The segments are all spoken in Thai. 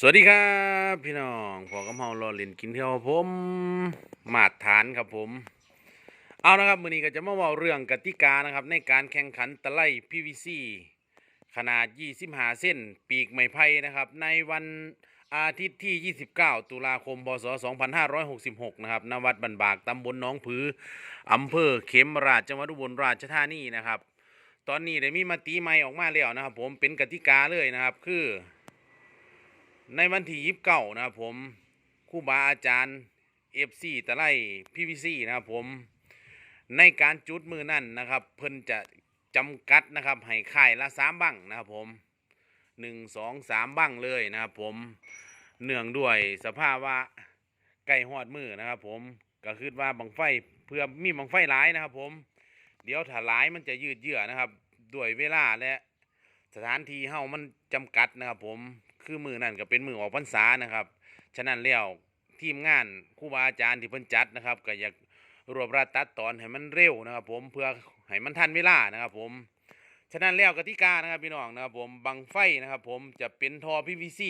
สวัสดีครับพี่น้องพอกำเฮารอเล่นกินเที่ยวผมมาตรฐานครับผม เอานะครับมื้อนี้ก็จะมาเว้าเรื่องกติกานะครับ ในการแข่งขันตะไล PVC ขนาด 25 เส้น ปีกไม้ไผ่นะครับ ในวันอาทิตย์ที่ 29 ตุลาคม พศ 2566 นะครับณวัดบันบากตำบลน้องผืออำเภอเขมราชจังหวัดอุบลราชธานีนะครับ ตอนนี้ได้มีมติใหม่ออกมาแล้วนะครับ ผมเป็นกติกาเลยนะครับคือ ในวันที่ยิบเก้านะครับผมครู่บาอาจารย์เอฟซีตะไลพีวีซีนะครับผม ในการจุดมือนั่นนะครับ เพิ่นจะจำกัดนะครับให้ค่ายละสามบังนะครับผมหนึ่งสองสามบังเลยนะครับผมเนื่องด้วยสภาพว่าใกล้หอดมือนะครับผมก็คือว่าบังไฟเพื่อมีบังไฟหลายนะครับผม เดี๋ยวถ้าหลายมันจะยืดเยื้อนะครับ ด้วยเวลาและสถานที่เฮ้ามันจำกัดนะครับผม คือมือนั่นก็เป็นมือออกพรรษานะครับ ฉะนั้นแล้วทีมงานครูบาอาจารย์ที่เพิ่นจัดนะครับ ก็อยากรวบรัดตัดตอนให้มันเร็วนะครับ ผมเพื่อให้มันทันเวลานะครับ ผม ฉะนั้นแล้วกติกานะครับพี่น้องนะครับ ผมบังไฟนะครับ ผมจะเป็นทอ PVC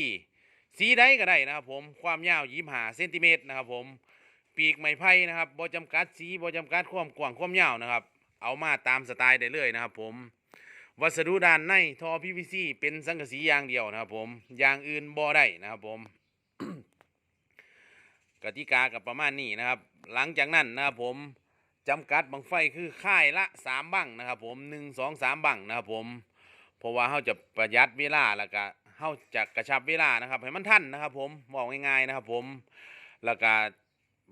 สีใดก็ได้นะครับ ผมความยาว25เซนติเมตรนะครับ ผมปีกไม้ไผ่นะครับบ่จำกัดสีบ่จำกัดความกว้างความยาวนะครับ เอามาตามสไตล์ได้เลยนะครับ ผม วัสดุด้านในท่อ PVC เป็นสังกะสีอย่างเดียวนะครับผมอย่างอื่นบ่ได้นะครับผมกติกากับประมาณนี้นะครับ หลังจากนั้นนะครับผมจำกัดบังไฟคือค่ายละสามบังนะครับผมหนึ่งสองสามบังนะครับผมเพราะว่าเขาจะประหยัดเวลาแล้วก็เขาจะกระชับเวลานะครับให้มันทันนะครับ ผมบอกง่ายๆนะครับ ผมแล้วก็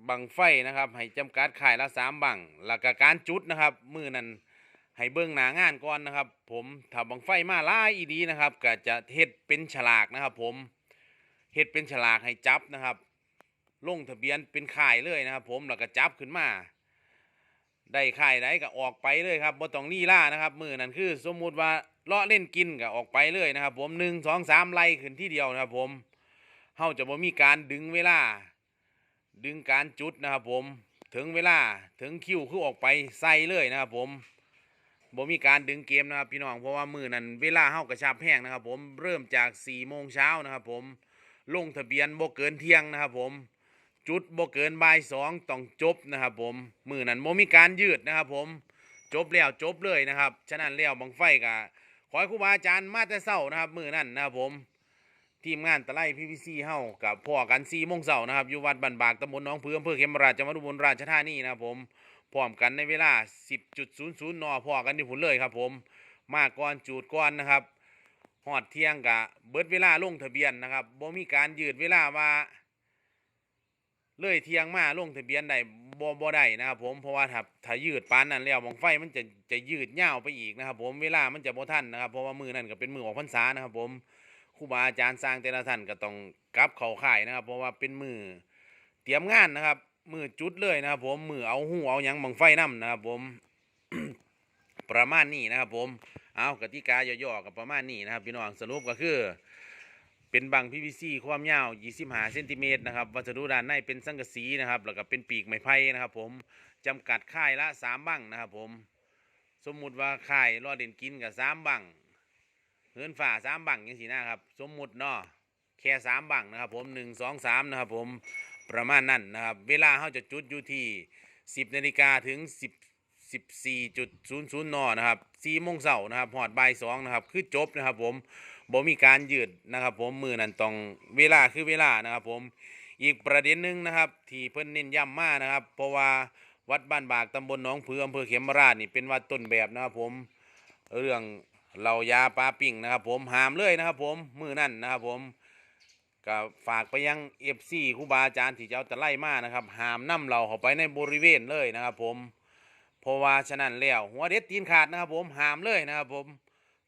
บังไฟนะครับ ให้จำกัดค่ายละสามบังแล้วก็การจุดนะครับมือนั้น ให้เบื้องหน้างานก่อนนะครับ ผมถ้าบังไฟมาล่าอีดีนะครับ ก็จะเฮ็ดเป็นฉลากนะครับ ผมเฮ็ดเป็นฉลากให้จับนะครับลงทะเบียนเป็นข่ายเลยนะครับ ผมแล้วก็จับขึ้นมา ได้ข่ายไหนก็ออกไปเลยครับบ่ต้องนี่ล่านะครับ มือนั่นคือ สมมุติว่าเลาะเล่นกินก็ออกไปเลยนะครับ ผมหนึ่งสองสามไล่ขึ้นที่เดียวนะครับ ผมเฮาจะบ่มีการดึงเวลา ดึงการจุดนะครับ ผมถึงเวลาถึงคิวคือออกไปใส่เลยนะครับ ผม บ่มีการดึงเกมนะครับพี่น้องเพราะว่ามือนั้นเวลาเฮากระชับแห้งนะครับ ผมเริ่มจาก4ี่โมงเช้านะครับ ผมลงทะเบียนบ่เกินเที่ยงนะครับ ผมจุดบ่เกินบ่ายสองต้องจบนะครับ ผมมือนั้นบ่มีการยืดนะครับ ผมจบแล้วจบเลยนะครับ ฉะนั้นแล้วบังไฟกะขอให้ครูบาอาจารย์มาแต่เช้านะครับ มือนั้นนะครับผมทีมงานตะไลพีพีซีเฮากับพ่อกัน4โมงเช้านะครับอยู่วัดบันบากตำบลหนองผืออำเภอเขมราชจังหวัดอุบลราชธานีนะครับผม ร้อมกันในเวลา 10.00นพอกันที่ผุนเลยครับผม มาก่อนจูดก่อนนะครับหอดเที่ยงกะเบิดเวลาลงทะเบียนนะครับบ่มีการยืดเวลาว่าเลยเที่ยงมาลงทะเบียนได้บ่บ่ได้นะครับผมเพราะว่าถ้าถ้ายืดปานนั้นแล้วบังไฟมันจะจะยืดยาวไปอีกนะครับ ผมเวลามันจะบ่ทันนะครับ เพราะว่ามือนั่นก็เป็นมือออกพรรษานะครับ ผมครูบาอาจารย์สร้างแต่ละท่านก็ต้องกลับเข้าค่ายนะครับ เพราะว่าเป็นมือเตรียมงานนะครับ มือจุดเลยนะครับผมมือเอาหูเอายังบังไฟนํนะครับผม ประมาณนี้นะครับผมเอากติกาย่อๆกับประมาณนี้นะครับพี่น้องสรุปก็คือ เป็นบัง PVC ความยาว25เซนติเมตรนะครับวัสดุด้านในเป็นสังกะสีนะครับแล้วก็เป็นปีกไม้ไผ่นะครับ ผมจำกัดค่ายละ3บังนะครับผม สมมุติว่าค่ายรอเด่นกินกับ3บังเฮือนฝ่า3บังอย่างสีนะครับ สมมุติเนาะแค่3บังนะครับผม1 2 3นะครับผม ประมาณนั้นนะครับ เวลาเขาจะจุดอยู่ที่ 10นาฬิกาถึง 10 14.00นนะครับ4โมงเช้านะครับหอดบ่าย2นะครับ คือจบนะครับผมบ่มีการยืดนะครับ ผมมือนั้นต้องเวลาคือเวลานะครับ ผมอีกประเด็นหนึ่งนะครับ ที่เพิ่นเน้นย้ำมานะครับ เพราะว่าวัดบ้านบากตำบลหนองผืออำเภอเขมราชนี่เป็นวัดต้นแบบนะครับ ผมเรื่องเหล่ายาปลาปิ่งนะครับ ผมห้ามเลยนะครับ ผมมือนั่นนะครับ ผม ก็ฝากไปยังเอฟซีครูบาอาจารย์ที่เจ้าตะไล่มานะครับห้ามนํเราเข้าไปในบริเวณเลยนะครับ ผมเพราะว่าฉะนั้นแล้วหัวเด็ดตีนขาดนะครับ ผมห้ามเลยนะครับผม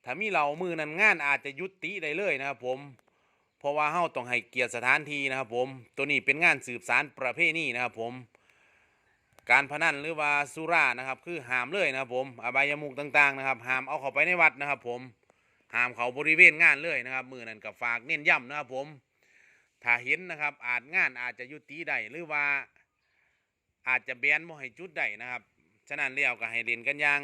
ถ้ามีเหล่ามือนั้นงานอาจจะยุติได้เลยนะครับผมเพราะว่าเฮาต้องให้เกียรติสถานที่นะครับผมตัวนี้เป็นงานสืบสารประเพณีนะครับผม การพนันหรือว่าสุรานะครับ คือห้ามเลยนะครับผมอบายมุกต่าง ๆ นะครับห้ามเอาเข้าไปในวัดนะครับ ผมห้ามเขาบริเวณงานเลยนะครับ มือนั้นกับฝากเน้นย้ำนะครับผม ถ้าเห็นนะครับ อาจงานอาจจะยุติได้หรือว่าอาจจะแบนบ่ให้จุดได้นะครับ ฉะนั้นแล้วก็ให้เล่นกันอย่าง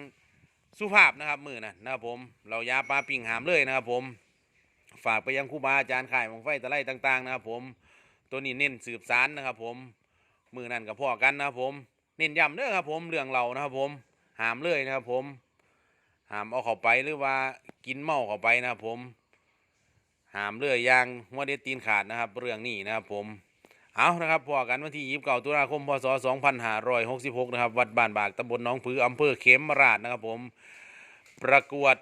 สุภาพนะครับมือนั้นนะครับผมเรายาปลาปิ่งหามเลยนะครับผมฝากไปยังครูบาอาจารย์ข่ายบังไฟตะไลต่าง ๆ นะครับ ผมตัวนี้เน้นสืบสารนะครับ ผมมือนั่นกับพ่อกันนะครับผมเน้นย้ำเด้อครับผมเรื่องเรานะครับ ผมหามเลยนะครับ ผมหามเอาเข้าไปหรือว่ากินเมาเข้าไปนะครับผม หามเลยอยยางหัวเด็ดตีนขาดนะครับ เรื่องนี้นะครับผมเอานะครับพอกันวันที่29ตุลาคมพศ 2566 นะครับ วัดบ้านบากตำบลหนองผืออำเภอเขมราชนะครับผม ประกวด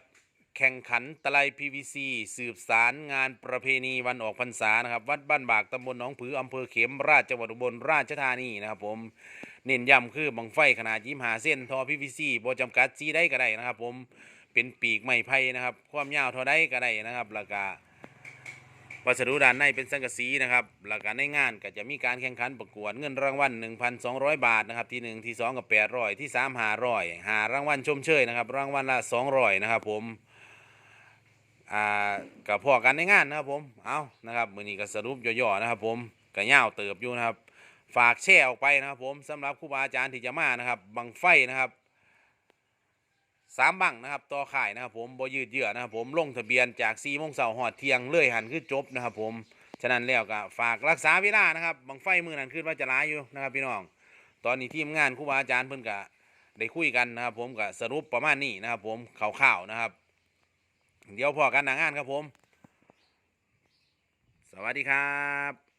แข่งขันตะไล PVC สืบสารงานประเพณีวันออกพรรษานะครับ วัดบ้านบากตำบลหนองผืออำเภอเขมราชจังหวัดอุบลราชธานีนะครับผม เน้นย้ำคือบังไฟขนาดยิ้มหาเส้นทอ PVC บ่จำกัดสีได้ก็ได้นะครับ ผมเป็นปีกไม้ไผ่นะครับ ความยาวเท่าใดก็ได้นะครับแล้วก็ วัสดุด้านในเป็นสังกะสีนะครับหลักการในงานก็จะมีการแข่งขันประกวดเงินรางวัล 1,200 บาทนะครับที่ 1 ที่ 2 กับ 800 ที่ 3 500หารางวัลชมเชยนะครับรางวัลละ 200 นะครับผมอ่ากับพอกันในงานนะครับผมเอานะครับมือนี้ก็สรุปย่อๆนะครับผมก็ยาวเติบอยู่นะครับ ฝากแชร์ออกไปนะครับผมสำหรับครูบาอาจารย์ที่จะมานะครับบังไฟนะครับ สามบังนะครับต่อข่ายนะครับผมบ่ยืดเยื้อนะครับผมลงทะเบียนจาก4โมงเช้าหอดเที่ยงเลื่อยหันคือจบนะครับผมฉะนั้นแล้วก็ฝากรักษาเวลานะครับบังไฟมือนั้นขึ้นว่าจะร้ายอยู่นะครับพี่น้อง ตอนนี้ทีมงานครูบาอาจารย์เพิ่นก็ได้คุยกันนะครับ ผมก็สรุปประมาณนี้นะครับ ผมข่าวๆนะครับ เดี๋ยวพอกันหน้างานครับผม สวัสดีครับ